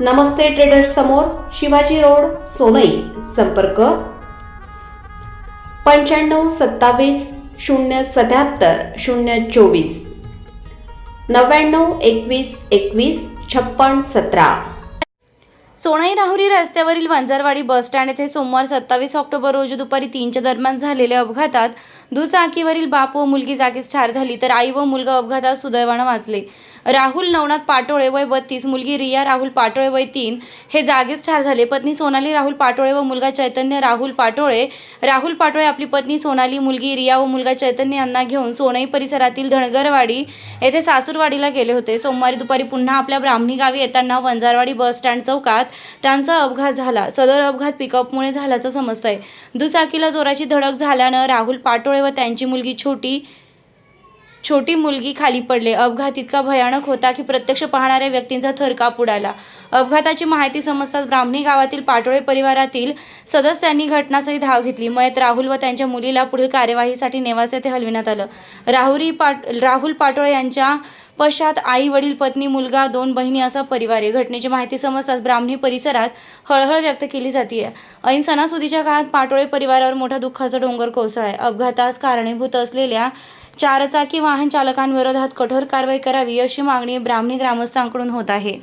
नमस्ते traders समोर Shivaji road Sonai संपर्क. पंच्याण्णव सत्तावीस शून्य सत्याहत्तर शून्य चोवीस. नव्याण्णव एकवीस एकवीस छप्पन सतरा. सोनाई राहुरी रस्त्यावरील वंजारवाडी बस स्टँड येथे सोमवार सत्तावीस ऑक्टोबर रोजी दुपारी तीनच्या दरम्यान झालेल्या अपघातात दुचाकीवरील बाप व मुलगी जागीच ठार झाली तर आई व मुलगा अपघातात सुदैवानं वाचले. राहुल नवनाथ पाटोळे वय बत्तीस मुलगी रिया राहुल पाटोळे वय तीन हे जागीच ठार झाले. पत्नी सोनाली राहुल पाटोळे व मुलगा चैतन्य राहुल पाटोळे. राहुल पाटोळे आपली पत्नी सोनाली मुलगी रिया व मुलगा चैतन्य यांना घेऊन सोनई परिसरातील धनगरवाडी येथे सासूरवाडीला गेले होते. सोमवारी दुपारी पुन्हा आपल्या ब्राह्मणी गावी येताना वंजारवाडी बस स्टँड चौकात त्यांचा अपघात झाला. सदर अपघात पिकअपमुळे झाल्याचं समजतंय. दुचाकीला जोराची धडक झाल्यानं राहुल पाटोळे व त्यांची मुलगी छोटी छोटी मुलगी खाली पडले. अपघात इतका भयानक होता की प्रत्यक्ष पाहणाऱ्या व्यक्तींचा थरकाप उडाला अपघाताची माहिती समजताच ब्राह्मणी गावातील पाटोळे परिवारातील सदस्यांनी घटनास्थळी धाव घेतली. मयत राहुल व त्यांच्या मुलीला पुढील कार्यवाहीसाठी नेवास येथे हलविण्यात आलं. राहुरी पाट राहुल पाटोळे यांच्या पश्चात आई वडील पत्नी मुलगा दोन बहिणी असा परिवार आहे. घटनेची माहिती समजताच ब्राह्मणी परिसरात हळहळ व्यक्त केली जाते ऐन सणासुदीच्या काळात पाटोळे परिवारावर मोठा दुःखाचा डोंगर कोसळाय. अपघातास कारणीभूत असलेल्या चारचाकी वाहन चालकांविरोधात कठोर कारवाई करावी अशी मागणी ब्राह्मणी ग्रामस्थांकडून होत आहे.